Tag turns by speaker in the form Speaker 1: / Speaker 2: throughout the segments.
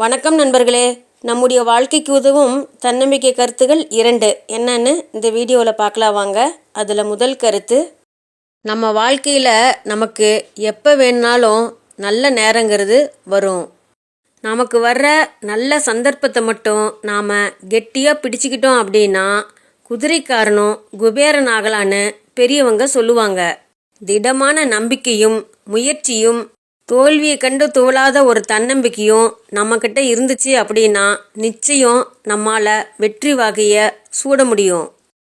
Speaker 1: வணக்கம் நண்பர்களே. நம்முடைய வாழ்க்கைக்கு உதவும் தன்னம்பிக்கை கருத்துகள் இரண்டு. என்னன்னு இந்த வீடியோவில் பார்க்கலாம் வாங்க. அதில் முதல் கருத்து நம்ம வாழ்க்கையில் நமக்கு எப்போ வேணுனாலும் நல்ல நேரங்கிறது வரும். நமக்கு வர்ற நல்ல சந்தர்ப்பத்தை மட்டும் நாம் கெட்டியாக பிடிச்சிக்கிட்டோம் அப்படின்னா குதிரைக்காரனும் குபேரன் ஆகலான்னு பெரியவங்க சொல்லுவாங்க. திடமான நம்பிக்கையும் முயற்சியும் தோல்வியை கண்டு துவளாத ஒரு தன்னம்பிக்கையும் நம்மக்கிட்ட இருந்துச்சு அப்படின்னா நிச்சயம் நம்மால் வெற்றி வகையை சூட முடியும்.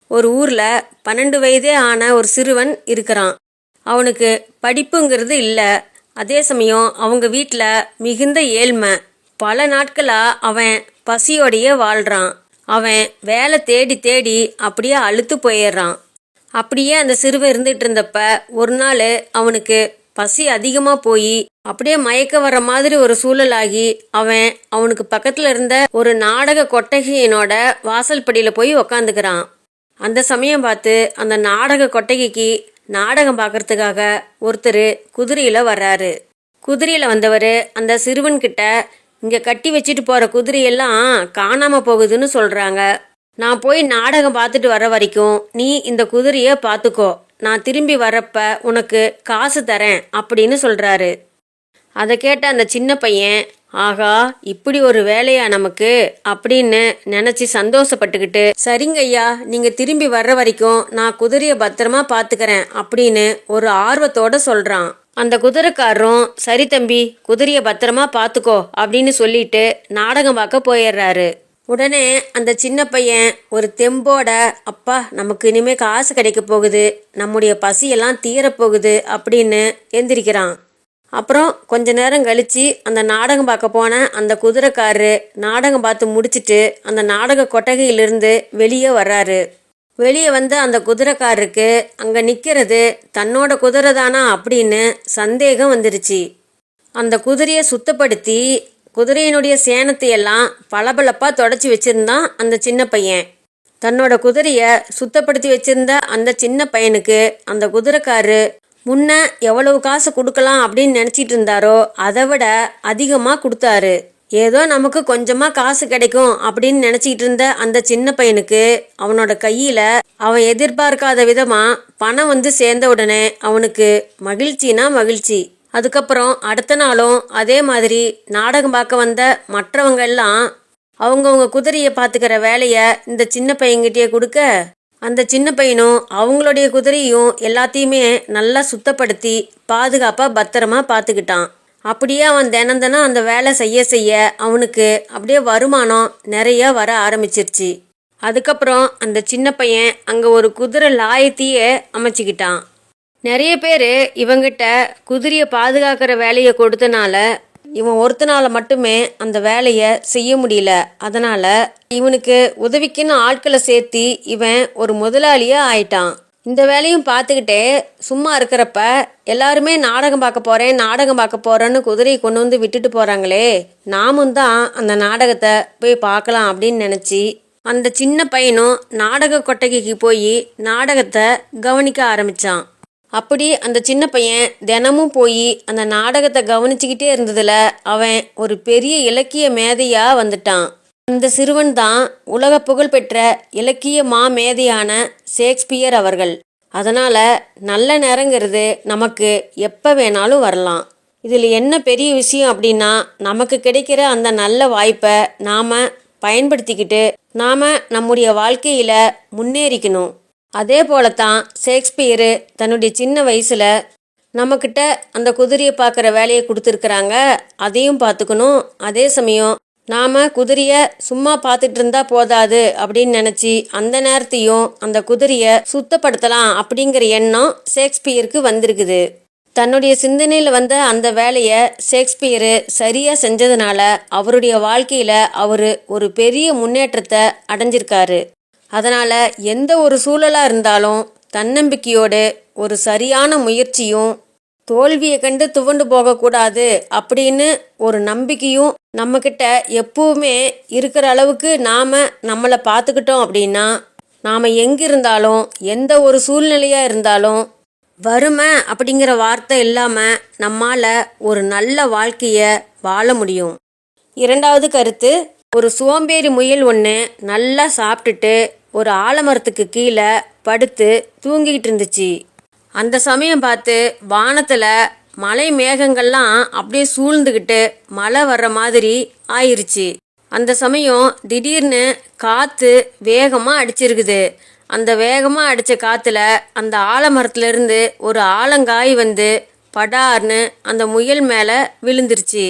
Speaker 1: ஒரு ஊரில் பன்னெண்டு வயதே ஆன ஒரு சிறுவன் இருக்கிறான். அவனுக்கு படிப்புங்கிறது இல்லை. அதே சமயம் அவங்க வீட்டில் மிகுந்த ஏழ்மை. பல நாட்களாக அவன் பசியோடையே வாழ்கிறான் அவன் வேலை தேடி தேடி அப்படியே அழுத்து போயிடுறான். அப்படியே அந்த சிறுவன் இருந்துகிட்டு இருந்தப்ப ஒரு நாள் அவனுக்கு பசி அதிகமாக போய் அப்படியே மயக்க வர மாதிரி ஒரு சூழலாகி அவன் அவனுக்கு பக்கத்தில் இருந்த ஒரு நாடக கொட்டகையினோட வாசல் படியில் போய் உக்காந்துக்கிறான். அந்த சமயம் பார்த்து அந்த நாடக கொட்டகைக்கு நாடகம் பார்க்கறதுக்காக ஒருத்தர் குதிரையில் வர்றாரு. குதிரையில் வந்தவர் அந்த சிறுவன்கிட்ட இங்கே கட்டி வச்சுட்டு போகிற குதிரையெல்லாம் காணாமல் போகுதுன்னு சொல்கிறாங்க நான் போய் நாடகம் பார்த்துட்டு வர வரைக்கும் நீ இந்த குதிரையை பார்த்துக்கோ. நான் திரும்பி வரப்ப உனக்கு காசு தரேன் அப்படின்னு சொல்கிறாரு அதை கேட்ட அந்த சின்ன பையன் ஆகா இப்படி ஒரு வேலையா நமக்கு? அப்படின்னு நினச்சி சந்தோஷப்பட்டுக்கிட்டு சரிங்க ஐயா நீங்கள் திரும்பி வர்ற வரைக்கும் நான் குதிரையை பத்திரமா பார்த்துக்கிறேன் அப்படின்னு ஒரு ஆர்வத்தோட சொல்கிறான் அந்த குதிரைக்காரரும் சரி தம்பி குதிரையை பத்திரமா பார்த்துக்கோ அப்படின்னு சொல்லிட்டு நாடகம் பார்க்க போயிடுறாரு. உடனே அந்த சின்ன பையன் ஒரு தெம்போட அப்பா நமக்கு இனிமே காசு கிடைக்க போகுது. நம்முடைய பசியெல்லாம் தீரப்போகுது அப்படின்னு எந்திரிக்கிறான். அப்புறம் கொஞ்ச நேரம் கழிச்சு அந்த நாடகம் பார்க்க போன அந்த குதிரைக்காரரு நாடகம் பார்த்து முடிச்சிட்டு அந்த நாடக கொட்டகையிலிருந்து வெளியே வர்றாரு. வெளியே வந்து அந்த குதிரைக்காரருக்கு அங்கே நிற்கிறது தன்னோட குதிரை தானா? அப்படின்னு சந்தேகம் வந்துருச்சு. அந்த குதிரையை சுத்தப்படுத்தி குதிரையினுடைய சேனத்தை எல்லாம் பளபளப்பாக தொடச்சி வச்சிருந்தான் அந்த சின்ன பையன். தன்னோட குதிரையை சுத்தப்படுத்தி வச்சிருந்த அந்த சின்ன பையனுக்கு அந்த குதிரைக்காரு முன்ன எவ்வளவு காசு கொடுக்கலாம் அப்படின்னு நினச்சிட்டு இருந்தாரோ அதை விட அதிகமாக கொடுத்தாரு. ஏதோ நமக்கு கொஞ்சமாக காசு கிடைக்கும் அப்படின்னு நினச்சிக்கிட்டு இருந்த அந்த சின்ன பையனுக்கு அவனோட கையில் அவன் எதிர்பார்க்காத விதமாக பணம் வந்து சேர்ந்த உடனே அவனுக்கு மகிழ்ச்சினா மகிழ்ச்சி. அதுக்கப்புறம் அடுத்த நாளும் அதே மாதிரி நாடகம் பார்க்க வந்த மற்றவங்க எல்லாம் அவங்கவுங்க குதிரையை பார்த்துக்கிற வேலையை இந்த சின்ன பையன்கிட்டயே கொடுக்க அந்த சின்ன பையனும் அவங்களுடைய குதிரையும் எல்லாத்தையுமே நல்லா சுத்தப்படுத்தி பாதுகாப்பாக பத்திரமா பார்த்துக்கிட்டான். அப்படியே அவன் தினம் தினம் அந்த வேலை செய்ய செய்ய அவனுக்கு அப்படியே வருமானம் நிறைய வர ஆரம்பிச்சிருச்சு. அதுக்கப்புறம் அந்த சின்ன பையன் அங்கே ஒரு குதிரை லாயத்தையே அமைச்சிக்கிட்டான். நிறைய பேர் இவங்கிட்ட குதிரையை பாதுகாக்கிற வேலையை கொடுத்தனால இவன் ஒருத்தனால மட்டுமே அந்த வேலையை செய்ய முடியல. அதனால இவனுக்கு உதவிக்குன்னு ஆட்களை சேர்த்தி இவன் ஒரு முதலாளியா ஆயிட்டான். இந்த வேலையும் பார்த்துக்கிட்டே சும்மா இருக்கிறப்ப எல்லாருமே நாடகம் பார்க்க போறேன் நாடகம் பார்க்க போறேன்னு குதிரையை கொண்டு வந்து விட்டுட்டு போறாங்களே. நாமும் தான் அந்த நாடகத்தை போய் பார்க்கலாம் அப்படின்னு நினச்சி அந்த சின்ன பையனும் நாடக கொட்டகைக்கு போய் நாடகத்தை கவனிக்க ஆரம்பிச்சான். அப்படி அந்த சின்ன பையன் தினமும் போய் அந்த நாடகத்தை கவனிச்சுக்கிட்டே இருந்ததில் அவன் ஒரு பெரிய இலக்கிய மேதையாக வந்துட்டான். அந்த சிறுவன் தான் உலக புகழ்பெற்ற இலக்கிய மா மேதையான ஷேக்ஸ்பியர் அவர்கள். அதனால் நல்ல நேரங்கிறது நமக்கு எப்போ வேணாலும் வரலாம். இதில் என்ன பெரிய விஷயம் அப்படின்னா நமக்கு கிடைக்கிற அந்த நல்ல வாய்ப்பை நாம் பயன்படுத்திக்கிட்டு நாம் நம்முடைய வாழ்க்கையில் முன்னேறிக்கணும். அதே போல தான் ஷேக்ஸ்பியரு தன்னுடைய சின்ன வயசில் நம்மக்கிட்ட அந்த குதிரையை பார்க்குற வேலையை கொடுத்துருக்குறாங்க. அதையும் பார்த்துக்கணும். அதே சமயம் நாம் குதிரையை சும்மா பார்த்துட்டு இருந்தால் போதாது அப்படின்னு நினச்சி அந்த நேரத்தையும் அந்த குதிரையை சுத்தப்படுத்தலாம் அப்படிங்கிற எண்ணம் ஷேக்ஸ்பியருக்கு வந்திருக்குது. தன்னுடைய சிந்தனையில் வந்த அந்த வேலையை ஷேக்ஸ்பியரு சரியாக செஞ்சதுனால அவருடைய வாழ்க்கையில் அவர் ஒரு பெரிய முன்னேற்றத்தை அடைஞ்சிருக்காரு. அதனால் எந்த ஒரு சூழலாக இருந்தாலும் தன்னம்பிக்கையோடு ஒரு சரியான முயற்சியும் தோல்வியை கண்டு துவண்டு போகக்கூடாது அப்படின்னு ஒரு நம்பிக்கையும் நம்மக்கிட்ட எப்பவுமே இருக்கிற அளவுக்கு நாம் நம்மளை பார்த்துக்கிட்டோம் அப்படின்னா நாம் எங்கே இருந்தாலும் எந்த ஒரு சூழ்நிலையாக இருந்தாலும் வறுமை அப்படிங்கிற வார்த்தை இல்லாமல் நம்மால் ஒரு நல்ல வாழ்க்கையை வாழ முடியும். இரண்டாவது கருத்து ஒரு சோம்பேறி முயல் ஒன்று நல்லா சாப்பிட்டுட்டு ஒரு ஆலமரத்துக்கு கீழே படுத்து தூங்கிக்கிட்டு இருந்துச்சு. அந்த சமயம் பார்த்து வானத்தில் மலை மேகங்கள்லாம் அப்படியே சூழ்ந்துக்கிட்டு மழை வர்ற மாதிரி ஆயிருச்சு. அந்த சமயம் திடீர்னு காற்று வேகமாக அடிச்சிருக்குது. அந்த வேகமாக அடித்த காற்றுல அந்த ஆலமரத்துலேருந்து ஒரு ஆலங்காய் வந்து படார்னு அந்த முயல் மேலே விழுந்துருச்சு.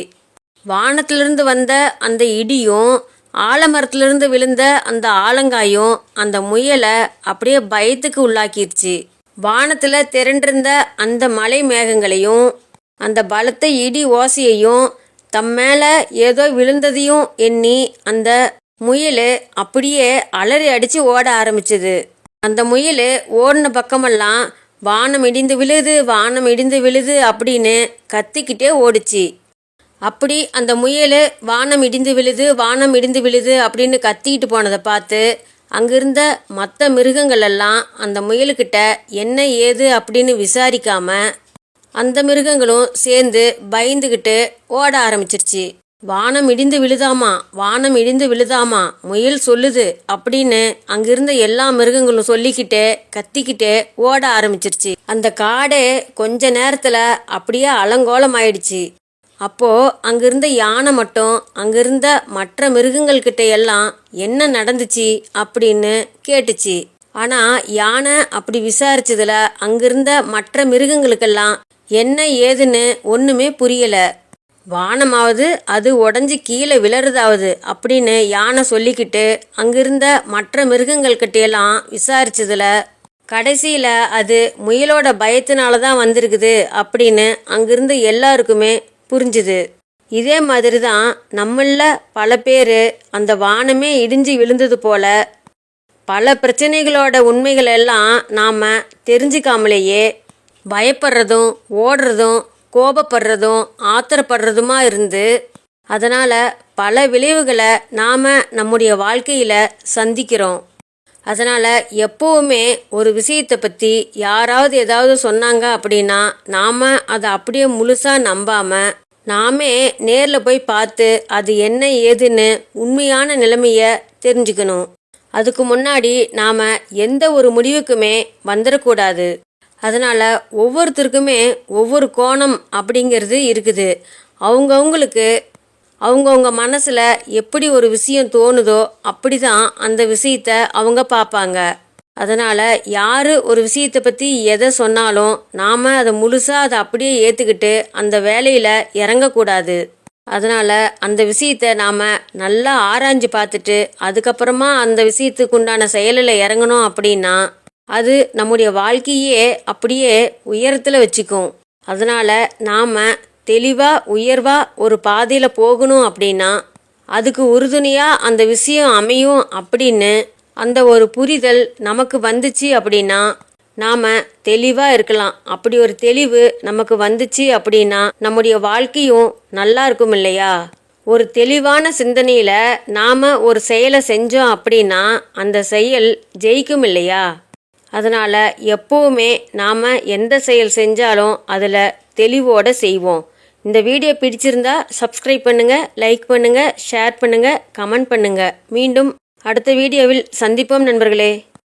Speaker 1: வானத்திலிருந்து வந்த அந்த இடியும் ஆலமரத்திலிருந்து விழுந்த அந்த ஆலங்காயும் அந்த முயலை அப்படியே பயத்துக்கு உள்ளாக்கிருச்சு. வானத்தில் திரண்டிருந்த அந்த மலை மேகங்களையும் அந்த பலத்த இடி ஓசையையும் தம் மேலே ஏதோ விழுந்ததையும் எண்ணி அந்த முயல் அப்படியே அலறி அடித்து ஓட ஆரம்பிச்சது. அந்த முயல் ஓடின பக்கமெல்லாம் வானம் இடிந்து விழுது வானம் இடிந்து விழுது அப்படின்னு கத்திக்கிட்டே ஓடுச்சு. அப்படி அந்த முயல் வானம் இடிந்து விழுது வானம் இடிந்து விழுது அப்படின்னு கத்திக்கிட்டு போனதை பார்த்து அங்கிருந்த மற்ற மிருகங்கள் எல்லாம் அந்த முயலுக்கிட்ட என்ன ஏது? அப்படின்னு விசாரிக்காம அந்த மிருகங்களும் சேர்ந்து பயந்துக்கிட்டு ஓட ஆரம்பிச்சிருச்சு. வானம் இடிந்து விழுதாமா? வானம் இடிந்து விழுதாமா? முயல் சொல்லுது அப்படின்னு அங்கிருந்த எல்லா மிருகங்களும் சொல்லிக்கிட்டே கத்திக்கிட்டே ஓட ஆரம்பிச்சிருச்சு. அந்த காடே கொஞ்ச நேரத்துல அப்படியே அலங்கோலம் ஆயிடுச்சு அப்போது அங்கிருந்த யானை மட்டும் அங்கிருந்த மற்ற மிருகங்கள்கிட்ட எல்லாம் என்ன நடந்துச்சு அப்படின்னு கேட்டுச்சு. ஆனால் யானை அப்படி விசாரிச்சதுல அங்கிருந்த மற்ற மிருகங்களுக்கெல்லாம் என்ன ஏதுன்னு ஒன்றுமே புரியலை. வானமாவது அது உடஞ்சி கீழே விழறதாவது அப்படின்னு யானை சொல்லிக்கிட்டு அங்கிருந்த மற்ற மிருகங்கள்கிட்டையெல்லாம் விசாரிச்சதுல கடைசியில் அது முயலோட பயத்தினால தான் வந்திருக்குது அப்படின்னு அங்கிருந்து எல்லாருக்குமே புரிஞ்சுது. இதே மாதிரி தான் நம்மள பல பேர் அந்த வானமே இடிஞ்சு விழுந்தது போல பல பிரச்சனைகளோட உண்மைகள் எல்லாம் நாம் தெரிஞ்சுக்காமலேயே பயப்படுறதும் ஓடுறதும் கோபப்படுறதும் ஆத்திரப்படுறதுமா இருந்து அதனால் பல விளைவுகளை நாம் நம்முடைய வாழ்க்கையில் சந்திக்கிறோம். அதனால் எப்போவுமே ஒரு விஷயத்தை பற்றி யாராவது ஏதாவது சொன்னாங்க அப்படின்னா நாம் அதை அப்படியே முழுசாக நம்பாமல் நாமே நேரில் போய் பார்த்து அது என்ன ஏதுன்னு உண்மையான நிலைமையை தெரிஞ்சுக்கணும். அதுக்கு முன்னாடி நாம் எந்த ஒரு முடிவுக்குமே வந்துடக்கூடாது அதனால் ஒவ்வொருத்தருக்குமே ஒவ்வொரு கோணம் அப்படிங்கிறது இருக்குது. அவங்கவுங்களுக்கு அவங்கவுங்க மனசில் எப்படி ஒரு விஷயம் தோணுதோ அப்படி தான் அந்த விஷயத்த அவங்க பார்ப்பாங்க. அதனால் யார் ஒரு விஷயத்தை பற்றி எதை சொன்னாலும் நாம் அதை முழுசாக அதை அப்படியே ஏற்றுக்கிட்டு அந்த வேலையில் இறங்கக்கூடாது. அதனால் அந்த விஷயத்தை நாம் நல்லா ஆராய்ஞ்சு பார்த்துட்டு அதுக்கப்புறமா அந்த விஷயத்துக்கு உண்டான செயலில் இறங்கணும் அப்படின்னா அது நம்முடைய வாழ்க்கையே அப்படியே உயரத்தில் வச்சுக்கும். அதனால் நாம் தெளிவாக உயர்வாக ஒரு பாதையில் போகணும் அப்படின்னா அதுக்கு உறுதுணையாக அந்த விஷயம் அமையும் அப்படின்னு அந்த ஒரு புரிதல் நமக்கு வந்துச்சு அப்படின்னா நாம் தெளிவாக இருக்கலாம். அப்படி ஒரு தெளிவு நமக்கு வந்துச்சு அப்படின்னா நம்முடைய வாழ்க்கையும் நல்லா இருக்கும் இல்லையா? ஒரு தெளிவான சிந்தனையில் நாம் ஒரு செயலை செஞ்சோம் அப்படின்னா அந்த செயல் ஜெயிக்கும் இல்லையா? அதனால் எப்போவுமே நாம் எந்த செயல் செஞ்சாலும் அதில் தெளிவோடு செய்வோம். இந்த வீடியோ பிடிச்சிருந்தா சப்ஸ்கிரைப் பண்ணுங்கள் லைக் பண்ணுங்கள் ஷேர் பண்ணுங்கள் கமெண்ட் பண்ணுங்கள் மீண்டும் அடுத்த வீடியோவில் சந்திப்போம் நண்பர்களே.